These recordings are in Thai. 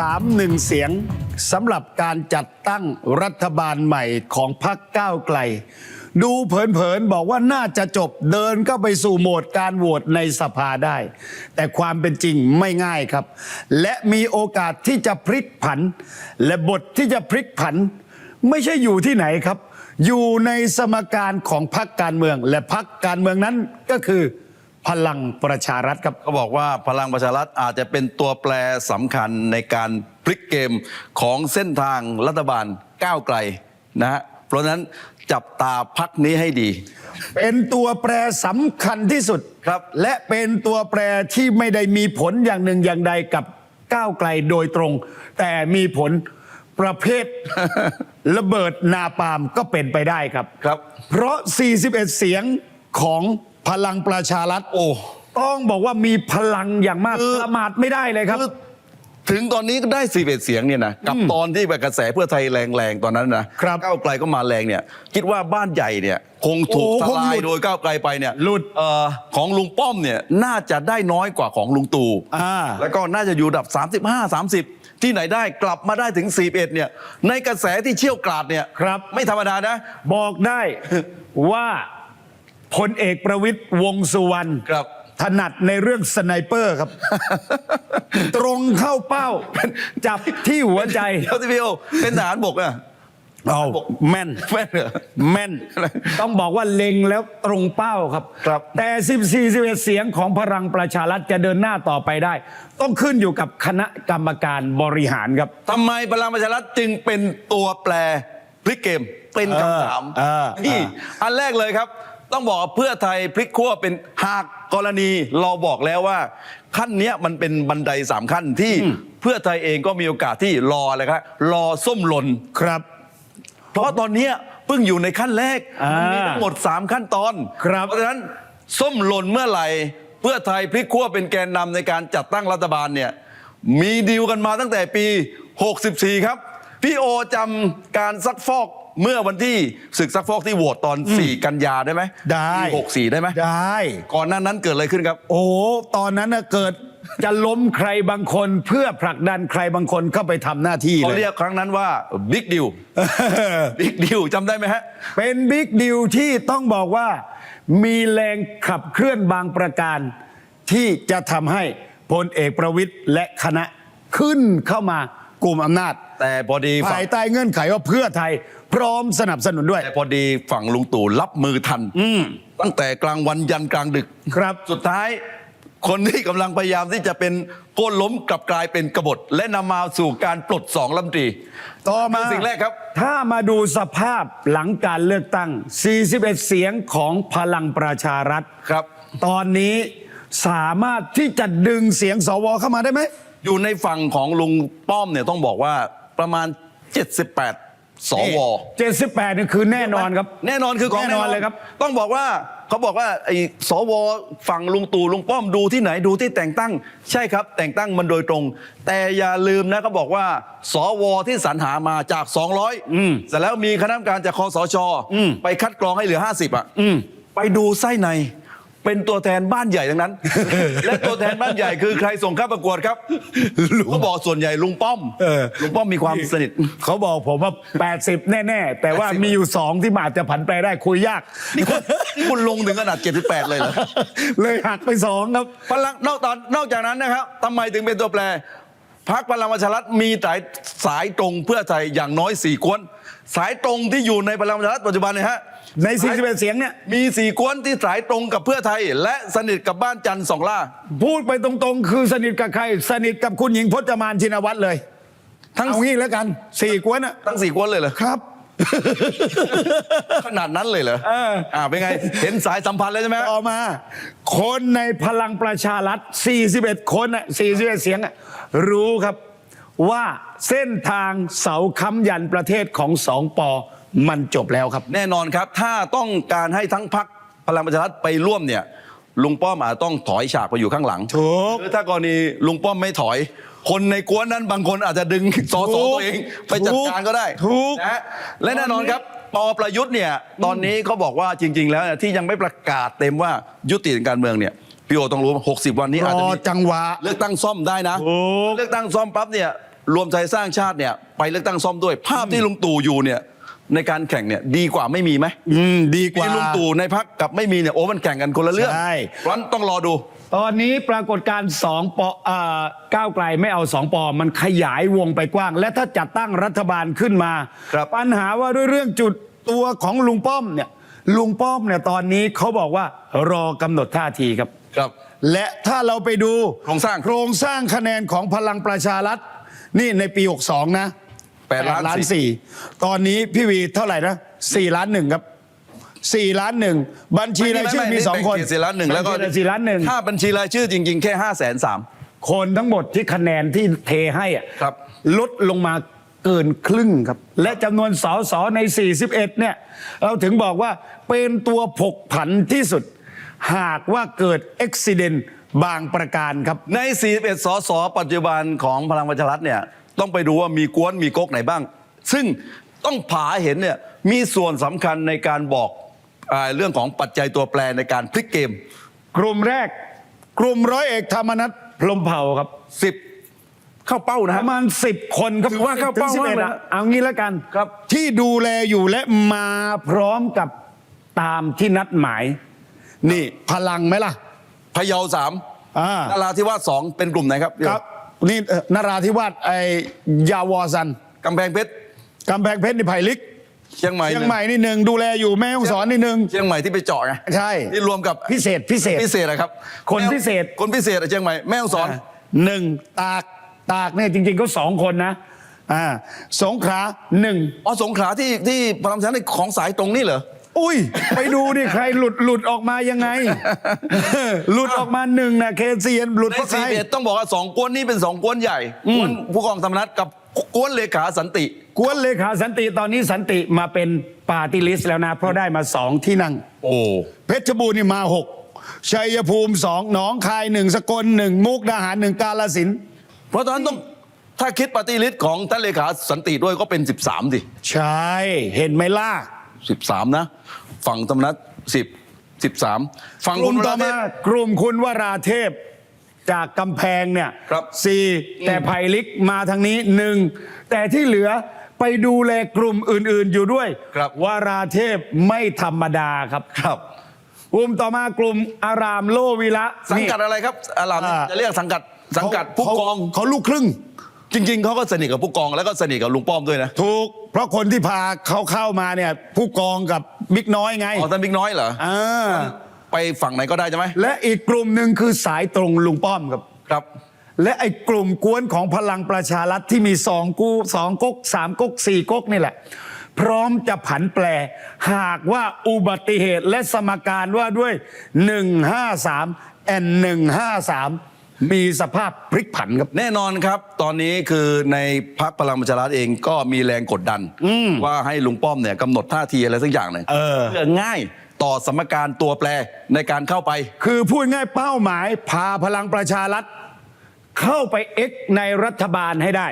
3 1 เสียงสำหรับการจัดตั้งรัฐบาลใหม่ของพรรคก้าวไกล ดูเผินๆ บอกว่าน่าจะจบเดินก็ไปสู่โหมดการโหวตในสภาได้ แต่ความเป็นจริงไม่ง่ายครับ และมีโอกาสที่จะพลิกผัน และบทที่จะพลิกผัน ไม่ใช่อยู่ที่ไหนครับ อยู่ในสมการของพรรคการเมือง และพรรคการเมืองนั้นก็คือ พลังประชารัฐครับ เขาบอกว่าพลังประชารัฐอาจจะเป็นตัวแปรสำคัญในการพลิกเกมของเส้นทางรัฐบาลก้าวไกลนะฮะเพราะฉะนั้นจับตาพักนี้ให้ดี เป็นตัวแปรสำคัญที่สุดครับ และเป็นตัวแปรที่ไม่ได้มีผลอย่างหนึ่งอย่างใดกับก้าวไกลโดยตรง แต่มีผลประเภท ระเบิดนาปาล์มก็เป็นไปได้ครับ ครับ เพราะ 41 เสียงของ พลังประชารัฐโอ้ต้องบอกว่ามีพลังอย่างมากคือประมาทไม่ได้เลยครับคือถึงตอนนี้ก็ได้41เสียงเนี่ยนะกับตอนที่แบบกระแสเพื่อไทยแรงๆตอนนั้นนะครับก้าวไกลก็มาแรงเนี่ยคิดว่าบ้านใหญ่เนี่ยคงถูกโอ้ทคงลาหลุยดโดยก้าวไกลไปเนี่ยหลุดเอ่อของลุงป้อมเนี่ยน่าจะได้น้อยกว่าของลุงตู่อ่าแล้วก็น่าจะอยู่ระดับ 35 30ที่ไหนได้กลับมาได้ถึง 41 เนี่ย ในกระแสที่เชี่ยวกราดเนี่ยครับ ไม่ธรรมดานะ บอกได้ว่า พลเอกประวิตยวงษ์สุวรรณครับ ถนัดในเรื่องสไนเปอร์ครับ ตรงเข้าเป้า จับที่หัวใจเดี๋ยวที่พี่โอเป็นทหารบกอะ เอาแม่น แม่นเหรอ แม่น ต้องบอกว่าเล็งแล้วตรงเป้าครับ ครับ แต่ 14 11 เสียงของพลังประชารัฐจะเดินหน้าต่อไปได้ ต้องขึ้นอยู่กับคณะกรรมการบริหารครับ ทำไมพลังประชารัฐจึงเป็นตัวแปรพลิกเกมเป็นคำถามเออเออ นี่อันแรกเลยครับ ต้องบอกว่าเพื่อไทยพลิกขั้วเป็นหากกรณีเราบอกแล้วว่า ขั้นเนี้ยมันเป็นบันไดสามขั้นที่เพื่อไทยเองก็มีโอกาสที่รออะไรครับรอส้มหล่นครับ เพราะตอนเนี้ยเพิ่งอยู่ในขั้นแรกอ่ามัมันมีทั้งหมด 3 ขั้นตอนครับเพราะฉะนั้นส้มหล่นเมื่อไหร่ เพื่อไทยพลิกขั้วเป็นแกนนำในการจัดตั้งรัฐบาลเนี่ยมีดีลกันมาตั้งแต่ปี 64 ครับ พี่โอจำการซักฟอก เมื่อวันที่ศึกซักฟอกที่โหวตตอน 4 กันยาได้ไหมได้ ปี64 ได้ไหมได้ ก่อนหน้านั้นเกิดอะไรขึ้นครับ โอ้ตอนนั้นน่ะเกิดจะล้มใครบางคนเพื่อผลักดันใครบางคนเข้าไปทำหน้าที่เขาเลยเรียกครั้งนั้นว่าบิ๊กดิวบิ๊กดิวจำได้ไหมฮะ เป็นบิ๊กดิวที่ต้องบอกว่า มีแรงขับเคลื่อนบางประการ ที่จะทำให้พลเอกประวิตยและคณะขึ้นเข้ามา กลุ่มอำนาจ แต่พอดีฝั่ภางยใต้เงื่อนไขว่าเพื่อไทย พร้อมสนับสนุนด้วย แต่พอดีฝั่งลุงตู่รับมือทันตั้งแต่กลางวันยันกลางดึก ครับ สุดท้าย คนที่กำลังพยายามที่จะเป็นโค่นล้มกลับกลายเป็นกบฏ และนำมาสู่การปลดสองลำตรี ต่อมาคือสิ่งแรกครับ ถ้ามาดูสภาพหลังการเลือกตั้ง 41 เสียงของพลังประชารัฐ ครับ ตอนนี้สามารถที่จะดึงเสียงสวเข้ามาได้ไหม อยู่ในฝั่งของลุงป้อมเนี่ยต้องบอกว่าประมาณ 78 สว 78นี่คือแน่นอนครับ แน่นอนคือของแน่นอนเลยครับ ต้องบอกว่าเขาบอกว่าไอ้สวฝั่งลุงตู่ลุงป้อมดูที่ไหนดูที่แต่งตั้ง ใช่ครับ แต่งตั้งมันโดยตรง แต่อย่าลืมนะเขาบอกว่า สวที่สรรหามาจาก 200เสร็จแล้วมีคณะกรรมการจากคอสช ไปคัดกรองให้เหลือ 50 อะไปดูไส้ใน เป็นตัวแทนบ้านใหญ่ทั้งนั้น และตัวแทนบ้านใหญ่คือใครส่งเข้าประกวดครับเขาบอกส่วนใหญ่ลุงป้อมเออ ลุงป้อมมีความสนิท เขาบอกผมว่า 80 แน่ๆ แต่ว่ามีอยู่ 2 ที่มันอาจจะผันแปรได้คุยยาก นี่คุณนี่คุณลงถึงขนาด 78 เลยเหรอเลยหักไป 2 ครับ พลังนอกตอนนอกจากนั้นนะครับทำไมถึงเป็นตัวแปรพรรคพลังประชารัฐมีสายสายตรงเพื่อไทยอย่างน้อยสี่กวนสายตรงที่อยู่ในพลังประชารัฐปัจจุบันเนี่ยฮะ ใน 41 เสียงเนี่ย มีสี่กวนที่สายตรงกับเพื่อไทย และสนิทกับบ้านจันทร์สองล่า พูดไปตรงๆ คือสนิทกับใคร สนิทกับคุณหญิงพจมานชินวัตรเลย ทั้งเอางี้แล้วกันสี่กวนอะทั้งสี่กวนเลยเหรอ ครับ ขนาดนั้นเลยเหรอเอออ่าเป็นไง เห็นสายสัมพันธ์เลยใช่ไหมต่อมา คนในพลังประชารัฐ 41 คนอะ41 เสียงอะรู้ครับว่าเส้นทางเสาค้ำยันประเทศของสองปอ มันจบแล้วครับ แน่นอนครับ ถ้าต้องการให้ทั้งพรรคพลังประชารัฐไปร่วมเนี่ยลุงป้อมอาจต้องถอยฉากไปอยู่ข้างหลังถูกคือถ้ากรณีลุงป้อมไม่ถอย คนในกวนนั้นบางคนอาจจะดึงสอสอตัวเอง ไปจัดการก็ได้ถูก นะฮะและแน่นอนครับปอประยุทธ์เนี่ยตอนนี้เขาบอกว่าจริง ๆ แล้วเนี่ยที่ยังไม่ประกาศเต็มว่ายุติทางการเมืองเนี่ยพี่โอต้องรู้ว่า60 วันนี้รอาจจะอมี จังหวะ เลือกตั้งซ่อมได้นะ ถูก เลือกตั้งซ่อมปั๊บเนี่ยรวมไทยสร้างชาติเนี่ยไปเลือกตั้งซ่อมด้วย ภาพที่ลุงตู่อยู่เนี่ย ในการแข่งเนี่ยดีกว่าไม่มีไหมอืมดีกว่า มีลุงตู่ในพักกับไม่มีเนี่ยโอ้มันแข่งกันคนละเรื่องใช่ เพราะฉะนั้นต้องรอดู ตอนนี้ปรากฏการณ์สองปอ่าก้าวไกลไม่เอาสองปอมันขยายวงไปกว้าง และถ้าจัดตั้งรัฐบาลขึ้นมา ครับปัญหาว่าด้วยเรื่องจุดตัวของลุงป้อมเนี่ยลุงป้อมเนี่ยตอนนี้เขาบอกว่ารอกำหนดท่าทีครับ ครับและถ้าเราไปดูโครงสร้าง โครงสร้างคะแนนของพลังประชารัฐนี่ในปี 62 นะ แปดล้านสี่ สี่ตอนนี้พี่วีเท่าไหร่นะ4ล้านหนึ่งครับ4ล้านหนึ่งบัญชีรายชื่อมีสองคนแบ่เขตสี่ล้านหนึ่งแล้วก็บัญชีรายสี่ล้านหนึ่ง ถ้าบัญชีรายชื่อจริง ๆ แค่ห้าแสนสาม คนทั้งหมดที่คะแนนที่เทให้อะครับ ลดลงมาเกินครึ่งครับ และจำนวนสสใน 41 เนี่ย เราถึงบอกว่าเป็นตัวผกผันที่สุด หากว่าเกิดอุบิเหตุบางประการครับ ใน 41 สส ปัจจุบันของพลังประชารัฐเนี่ย ต้องไปดูว่ามีกวนมีก๊กไหนบ้าง ซึ่งต้องผาเห็นเนี่ยมีส่วนสำคัญในการบอกอาเรื่องของปัจจัยตัวแปรในการพลิกเกม กลุ่มแรก กลุ่มร้อยเอกธรรมนัฐพรหมเผ่าครับ 10 เข้าเป้านะปฮะ ระมาณ 10 คนครับถือว่าเข้าถึงเป้ามาก11เลยอะนะเอางี้แล้วกันครับ ที่ดูแลอยู่และมาพร้อมกับตามที่นัดหมาย นี่พลังไหมล่ะ พะเยาสามอ่านาราธิวาสสองเป็นกลุ่มไหนครับ ครับ นี่เอ่อนราธิวาสไอยาวอซันกำแพงเพชรกำแพงเพชรนี่ไผ่ลิกเชียงใหม่เชียงใหม่นี่หนึ่งดูแลอยู่แม่ฮ่องสอนนี่หนึ่งเชียงใหม่ที่ไปเจาะไงใช่ที่รวมกับพิเศษพิเศษ พิเศษนะครับคนพิเศษ คนพิเศษอะเชียงใหม่แม่ฮ่องสอน หนึ่งตากตากเนี่ยจริงๆก็สองคนนะอ่าสงขลาหนึ่งอ๋อสงขลาที่ที่พลังประชารัฐของสายตรงนี่เหรอ อุ้ย ไปดูดิใครหลุดหลุดออกมายังไง หลุดออกมาหนึ่งนะเคซีนหลุดในเพราะใคร สี่เอ็ดต้องบอกว่าสองกวนนี้เป็นสองกวนใหญ่กวนผู้กองธรรมนัฐกับกวนเลขาสันติ กวนเลขาสันติตอนนี้สันติมาเป็นปาร์ตี้ลิสต์แล้วนะ เพราะได้มาสองที่นั่ง โอ้ เพชรบูรณ์นี่มาหกชัยภูมิสองหนองคายหนึ่งสกลหนึ่งมุกดาหารหนึ่งกาลสินธุ์เพราะตอนนั้นต้องถ้าคิดปฏิริษีของท่านเลขาสันติด้วยก็เป็น 13สิ ใช่ เห็นไหมล่ะ 13 นะ ฝั่งธรรมนัฐ10 13 ฝั่งกลุ่มคุณต่อวรเทมา พ กลุ่มคุณวราเทพจากกำแพงเนี่ยครับสี่แต่ไผ่ลิกมาทางนี้หนึ่งแต่ที่เหลือไปดูแลกลุ่มอื่นๆอยู่ด้วยครับ วราเทพไม่ธรรมดาครับครับ กลุ่มต่อมากลุ่มอารามโลวิระสังกัดนี่ อะไรครับอาลามอ่า จะเรียกสังกัดสังกัดผู้กอง เขาเขาลูกครึ่ง จริง ๆเขาก็สนิทกับผู้กองแล้วก็สนิทกับลุงป้อมด้วยนะถูก เพราะคนที่พาเขาเข้ามาเนี่ย ผู้กองกับบิ๊กน้อยไงอ๋อท่านบิ๊กน้อยเหรออ่าไปฝั่งไหนก็ได้ใช่ไหมและอีกกลุ่มหนึ่งคือสายตรงลุงป้อมครับ ครับ และไอ้กลุ่มกวนของพลังประชารัฐที่มีสองกูสองก๊กสามก๊กสี่ก๊กนี่แหละ พร้อมจะผันแปร หากว่าอุบัติเหตุและสมการว่าด้วย 153แอน153 มีสภาพพลิกผันครับ แน่นอนครับ ตอนนี้คือในพักพลังประชารัฐเองก็มีแรงกดดัน ว่าให้ลุงป้อมเนี่ยกำหนดท่าทีอะไรสักอย่างหนึ่งเออ เพื่อง่ายต่อสมการตัวแปรในการเข้าไป คือพูดง่ายเป้าหมายพาพลังประชารัฐเข้าไปเอ็กในรัฐบาลให้ได้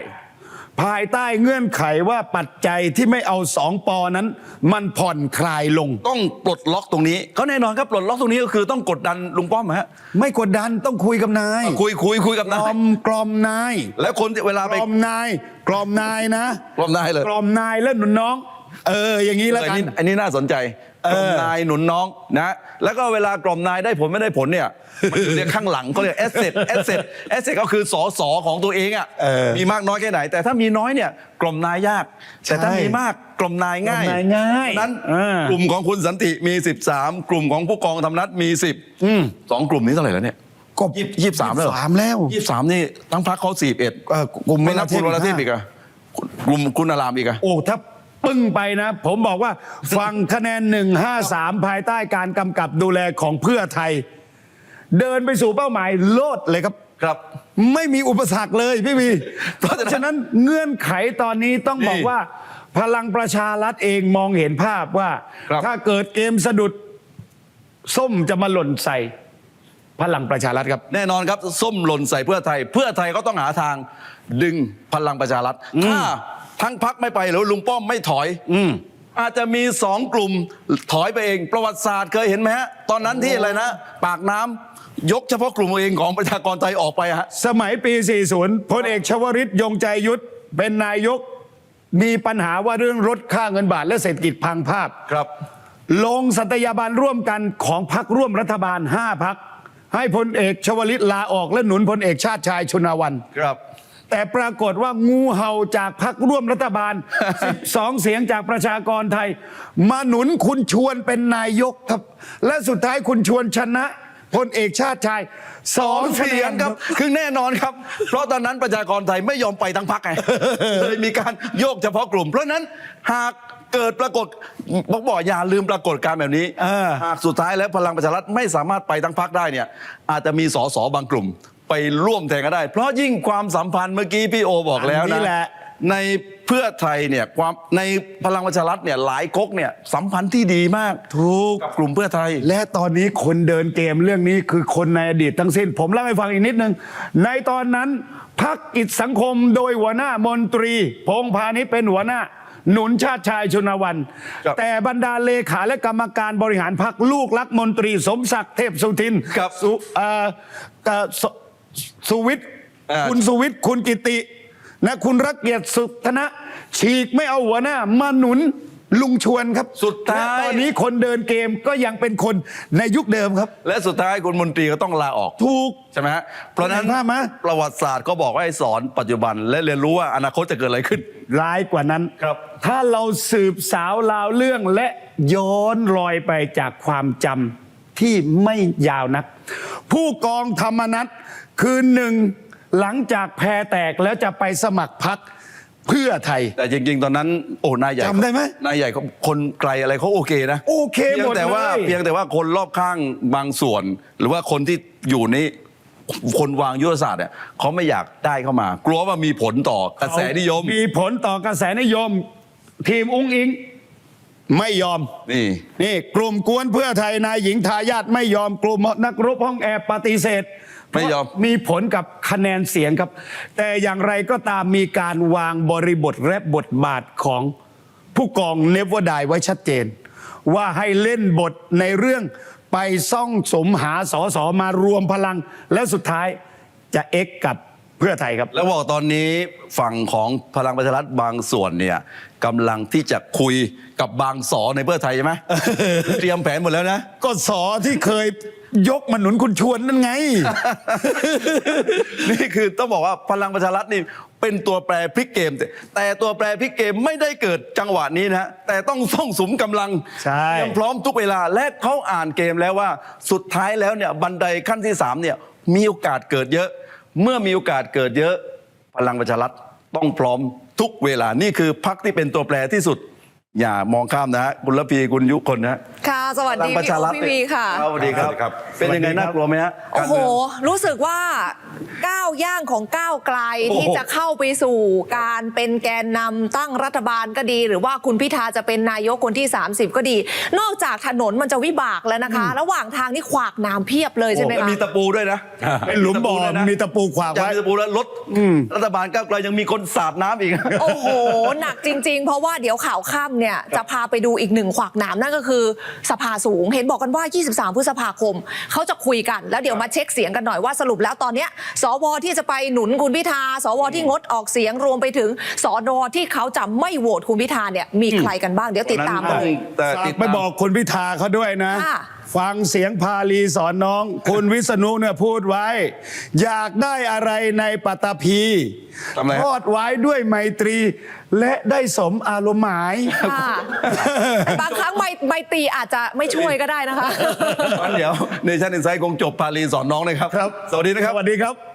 ภายใต้เงื่อนไขว่าปัจจัยที่ไม่เอาสองปอนั้น มันผ่อนคลายลง ต้องปลดล็อกตรงนี้ก็แน่นอนครับปลดล็อกตรงนี้ก็คือต้องกดดันลุงป้อมฮะไม่กดดันต้องคุยกับนายคุยคุยคุยกับกนาล่อยมกล่อมนายแล้วคนที่เวลากไปล่อมนายกล่อมนายนะกล่อมนายเลยกล่อมนายและหนุนน้อง เอออย่างนี้แล้วอันกันนี้อันนี้น่าสนใจเออ กล่อมนายหนุนน้องนะแล้วก็เวลากล่อมนายได้ผลไม่ได้ผลเนี่ยมันอยู่ในข้างหลังเขาเรียกแอสเซทแอสเซทแอสเซทก็คือสอสอของตัวเองอะเออมีมากน้อยแค่ไหน แต่ถ้ามีน้อยเนี่ยกล่อมนายยาก แต่ถ้าใช่มีมากกล่อมนายง่ายกล่อมนายง่ายฉะนั้นเออกลุ่มของคุณสันติมี 13 กลุ่มของผู้กองธรรมนัฐมี 10สองกลุ่มนี้เท่าไหร่แล้วเนี่ยก็ยี่ยี่สิบสามแล้วเหรอสามแล้วยี่สิบสามนี่ทั้งพักเขาสี่เอ็ดเออกลุ่มไม่นับคุณวรเทพ15อีกอะกลุ่มคุณอารามอีกอะโอ้ถ้า ปึ้งไปนะ ผมบอกว่าฟังคะแนน 153 ภายใต้การกำกับดูแลของเพื่อไทย เดินไปสู่เป้าหมายโลดเลยครับครับ ไม่มีอุปสรรคเลยพี่วีเพราะฉะนั้นฉะนั้นเงื่อนไขตอนนี้ต้องบอกนี่ว่า พลังประชารัฐเองมองเห็นภาพว่าครับถ้าเกิดเกมสะดุด ส้มจะมาหล่นใส่พลังประชารัฐครับแน่นอนครับ ส้มหล่นใส่เพื่อไทย เพื่อไทยก็ต้องหาทางดึงพลังประชารัฐถ้า ทั้งพักไม่ไปหรือลุงป้อมไม่ถอย อืมอาจจะมีสองกลุ่มถอยไปเอง ประวัติศาสตร์เคยเห็นไหมฮะตอนนั้นที่อะไรนะ ปากน้ำยกเฉพาะกลุ่มเองของประชากรไทยออกไปฮะสมัยปี 40พลเอกชวริตยงใจยุทธเป็นนายกมีปัญหาว่าเรื่องลดค่าเงินบาทและเศรษฐกิจพังภาพครับ ลงสัตยาบันร่วมกันของพักร่วมรัฐบาล 5พักให้พลเอกชวลิตลาออกและหนุนพลเอกชาติชายชุนาวันครับ แต่ปรากฏว่างูเห่าจากพักร่วมรัฐบาล 12 เสียงจากประชากรไทย มาหนุนคุณชวนเป็นนายกครับ และสุดท้ายคุณชวนชนะพลเอกชาติชายสองเสียงครับ คือแน่นอนครับ เพราะตอนนั้นประชากรไทยไม่ยอมไปทั้งพักไงเลยมีการโยกเฉพาะกลุ่ม เพราะฉะนั้นหากเกิดปรากฏบอกบอกอย่าลืมปรากฏการณ์แบบนี้เออหากสุดท้ายแล้วพลังประชารัฐไม่สามารถไปทั้งพักได้เนี่ยอาจจะมีสสบางกลุ่ม ไปร่วมแทนก็ได้ เพราะยิ่งความสัมพันธ์เมื่อกี้พี่โอบอกแล้วอันนี้นะแหละในเพื่อไทยเนี่ยความในพลังประชารัฐเนี่ยหลายก๊กเนี่ยสัมพันธ์ที่ดีมากถูกกับกลุ่มเพื่อไทย และตอนนี้คนเดินเกมเรื่องนี้คือคนในอดีตทั้งสิ้น ผมเล่าให้ฟังอีกนิดนึง ในตอนนั้นพักกิจสังคมโดยหัวหน้ามนตรี พงษ์พาณิชย์เป็นหัวหน้า หนุนชาติชายชุนวันครับแต่บรรดาเลขาและกรรมการบริหารพักลูกรักมนตรี สมศักดิ์เทพสุทินครับสุเอ่อเอ่อ สสุวิทย์อ่าคุณสุวิทย์คุณกิตินะคุณรักเกียรติสุธนะ ฉีกไม่เอาหัวหน้า มาหนุนลุงชวนครับสุดท้าย และตอนนี้คนเดินเกมก็ยังเป็นคนในยุคเดิมครับ และสุดท้ายคุณมนตรีก็ต้องลาออก ถูก ใช่ไหมฮะเพราะฉะนั้นเห็นภาพไหม ประวัติศาสตร์ก็บอกว่าให้สอนปัจจุบัน และเรียนรู้ว่าอนาคตจะเกิดอะไรขึ้น ร้ายกว่านั้น ครับ ถ้าเราสืบสาวราวเรื่องและย้อนรอยไปจากความจำที่ไม่ยาวนัก ผู้กองธรรมนัต คือหนึ่งหลังจากแพรแตกแล้วจะไปสมัครพักเพื่อไทย แต่จริง ๆ ตอนนั้นโอ้นายใหญ่จำได้ไหม นายใหญ่เขาคนไกลอะไรเขาโอเคนะโอเคเพียหมงดแต่ว่าเลยเพียงแต่ว่าคนรอบข้างบางส่วน หรือว่าคนที่อยู่ในคนวางยุทธศาสตร์เนี่ยเขาไม่อยากได้เข้ามา กลัวว่ามีผลต่อกระแสนิยมมีผลต่อกระแสนิยม ทีมอุ้งอิง ไม่ยอม นี่ นี่กลุ่มกวนเพื่อไทยนายหญิงทายาทไม่ยอมกลุ่มนักรบห้องแอบปฏิเสธ ไม่ยอมเพราะมีผลกับคะแนนเสียงครับ แต่อย่างไรก็ตามมีการวางบริบทและบทบาทของผู้กองเนวดายไว้ชัดเจน ว่าให้เล่นบทในเรื่องไปซ่องสมหาสอสอมารวมพลัง และสุดท้ายจะเอ็กกับเพื่อไทยครับ แล้วบอกตอนนี้ฝั่งของพลังประชารัฐบางส่วนเนี่ยกำลังที่จะคุยกับบางสอในเพื่อไทยใช่ไหมเตรียมแผนหมดแล้วนะ ก็สอที่เคย ยกมาหนุนคุณชวนนั่นไง นี่คือต้องบอกว่าพลังประชารัฐนี่เป็นตัวแปรพลิกเกม แต่แต่ตัวแปรพลิกเกมไม่ได้เกิดจังหวะนี้นะแต่ต้องส่องสมกำลังใช่เตรียมพร้อมทุกเวลาและเขาอ่านเกมแล้วว่าสุดท้ายแล้วเนี่ยบันไดขั้นที่สามเนี่ยมีโอกาสเกิดเยอะ เมื่อมีโอกาสเกิดเยอะ พลังประชารัฐต้องพร้อมทุกเวลานี่คือพักที่เป็นตัวแปรที่สุด อย่ามองข้ามนะฮะคุณละพีคุณยุคนนะฮะค่ะ สวัสพลัดีงประพี่ชาโอรัฐพี่วีค่ะ สวัสดีครับครับ เป็นยังไงน่ากลัวไหมฮะโอ้การโหเมืองรู้สึกว่าก้าวย่างของก้าวไกลโอ้โห ที่จะเข้าไปสู่การเป็นแกนนำตั้งรัฐบาลก็ดี หรือว่าคุณพิธาจะเป็นนายกคนที่ 30 ก็ดี นอกจากถนนมันจะวิบากแล้วนะคะ ระหว่างทางนี่ขวากหน้ำเพียบเลยใช่ไหมโอ้คะ มีตะปูด้วยนะเป็นหลุมบ่อตะปูด้วยนะ มีตะปูขวางจากไว้ มีตะปูแล้วรถ รัฐบาลก้าวไกลยังมีคนสาดน้ำอีก โอ้โห หนักจริง ๆ เพราะว่าเดี๋ยวข่าวค่ำเนี่ยจะพาไปดูอีกหนึ่งขวากหนามนั่นก็คือสภาสูง เห็นบอกกันว่า 23 พฤษภาคม เขาจะคุยกัน แล้วเดี๋ยวมาเช็คเสียงกันหน่อยว่าสรุปแล้วตอนเนี้ยสวที่จะไปหนุนคุณพิธา สวที่งดออกเสียงรวมไปถึงสอนอที่เขาจะไม่โหวตคุณพิธาเนี่ยมีใครกันบ้างเดี๋ยวติดตามกันเลย แต่ติดไปตาม บอกคุณพิธาเขาด้วยนะ ค่ะ ฟังเสียงพาลีสอนน้อง คุณวิษณุเนี่ยพูดไว้ อยากได้อะไรในปัตตภีทำไมฮะ ทอดไว้ด้วยไมตรี และได้สมอารมณ์หมาย ค่ะแต่บางครั้งไมไมตรีอาจจะไม่ช่วยก็ได้นะคะ งั้นเดี๋ยวเนชั่นอินไซด์คงจบพาลีสอนน้องเลยครับครับ สวัสดีนะครับ สวัสดีครับ